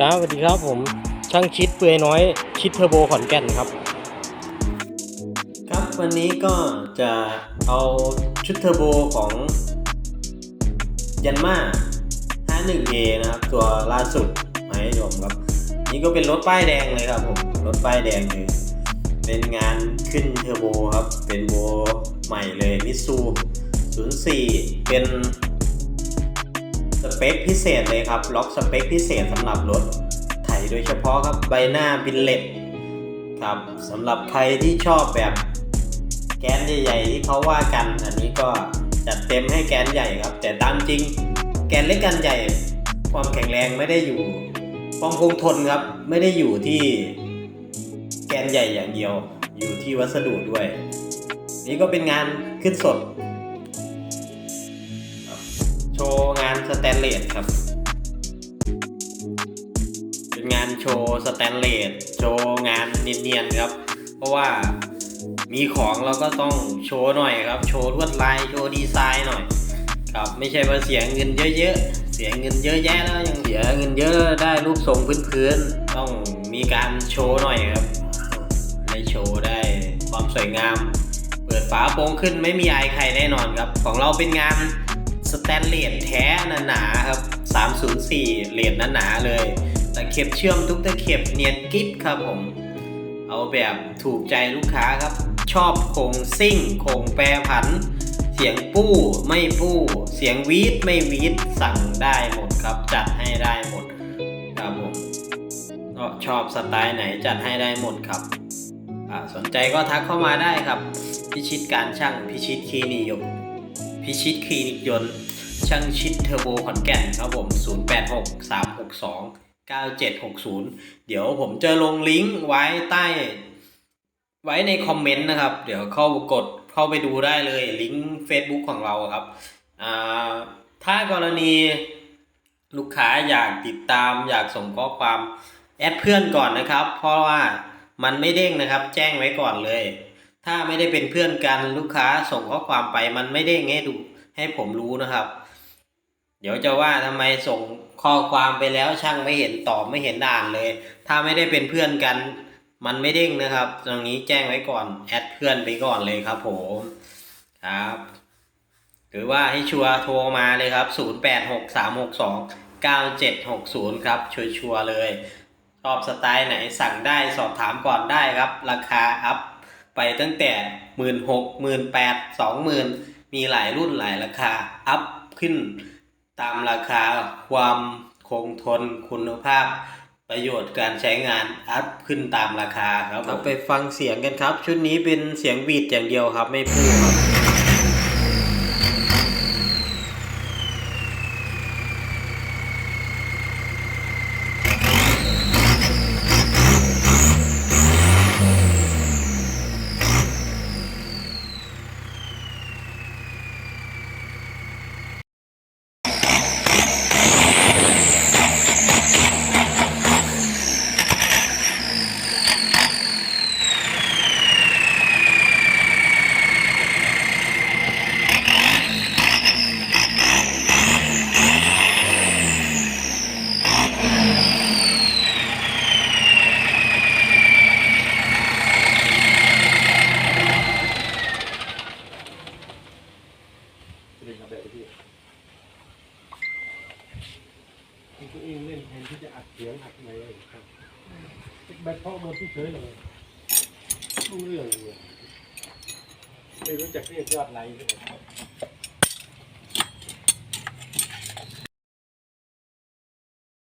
ครับสวัสดีครับผมช่างชิดเปื่อยน้อยชิดเทอร์โบขอนแก่นครับ ครับวันนี้ก็จะเอาชุดเทอร์โบของยันมา 51A นะครับ ตัวล่าสุดมาให้ชมครับ นี่ก็เป็นรถป้ายแดงเลยครับผมรถป้ายแดงเลยเป็นงานขึ้นเทอร์โบครับ เป็นโบใหม่เลยมิซู04 เป็น เปคพิเศษเลยครับ ล็อกสเปคพิเศษสำหรับรถไถโดยเฉพาะครับใบหน้าบินเล็ตครับสำหรับใครที่ชอบแบบแกนใหญ่ๆที่เขาว่ากัน อันนี้ก็จัดเต็มให้แกนใหญ่ครับ แต่ตามจริง แกนเล็กกันใหญ่ ความแข็งแรงไม่ได้อยู่ความคงทนครับ ไม่ได้อยู่ที่แกนใหญ่อย่างเดียว อยู่ที่วัสดุด้วย นี่ก็เป็นงานขึ้นสด แตนเลสครับ เป็นงานโชว์สแตนเลสโชว์งานเนียนๆครับ เพราะว่ามีของเราก็ต้องโชว์หน่อยครับ โชว์ลวดลายโชว์ดีไซน์หน่อย ครับไม่ใช่ว่าเสียเงินเยอะๆ เสียเงินเยอะแยะแล้วยังเสียเงินเยอะได้รูปทรงพื้นๆต้องมีการโชว์หน่อยครับได้โชว์ได้ความสวยงาม เปิดฝาโปร่งขึ้นไม่มีอายใครแน่นอนครับ ของเราเป็นงาน สแตนเลสแท้หนาๆครับ 304 เหรียญหนาๆเลย ตะเข็บเชื่อมทุกตะเข็บเนียนกิ๊บครับผม เอาแบบถูกใจลูกค้าครับ ชอบโคงซิ่งโคงแปรผัน เสียงปู้ไม่ปู้ เสียงวีดไม่วีดสั่งได้หมดครับ จัดให้ได้หมดครับผมก็ชอบสไตล์ไหนจัดให้ได้หมดครับสนใจก็ทักเข้ามาได้ครับ พิชิตการช่างพิชิตคลินิยนพิชิตคลินิกยนต์ ช่างชิดเทอร์โบขอนแก่นครับผม 086 362 9760 เดี๋ยวผมจะลงลิงก์ไว้ใต้ ไว้ในคอมเมนต์นะครับ เดี๋ยวเข้ากดเข้าไปดูได้เลยลิงก์ Facebook ของเราครับถ้ากรณีลูกค้าอยากติดตามอยากส่งข้อความแอดเพื่อนก่อนนะครับ เพราะว่ามันไม่เด้งนะครับ แจ้งไว้ก่อนเลย ถ้าไม่ได้เป็นเพื่อนกันลูกค้าส่งข้อความไปมันไม่เด้งให้ดูให้ผมรู้นะครับ เดี๋ยวจะว่าทำไมส่งข้อความไปแล้วช่างไม่เห็นตอบไม่เห็นอ่านเลย ถ้าไม่ได้เป็นเพื่อนกัน มันไม่เด้งนะครับ ตรงนี้แจ้งไว้ก่อนแอดเพื่อนไปก่อนเลยครับผมครับหรือว่าให้ชัวร์โทรมาเลยครับ 0863629760 ครับ ชัวร์ๆเลย ชอบสไตล์ไหนสั่งได้สอบถามก่อนได้ครับ ราคาอัพไปตั้งแต่หมื่นหกหมื่นแปดสองหมื่นมีหลายรุ่นหลายราคา อัพขึ้น ตามราคาความคงทนคุณภาพ ประโยชน์การใช้งานอัพขึ้นตามราคาครับผมไปฟังเสียงกันครับ ชุดนี้เป็นเสียงบีดอย่างเดียวครับไม่พูดครับ วเองเล่นแทนที่จะอัดเสียงอัดอะไรครับแบตพ่อมาที่เฉยเลยรู้เรื่องเลยไม่รู้จักเรียกยอดไลค์ด้วยครับ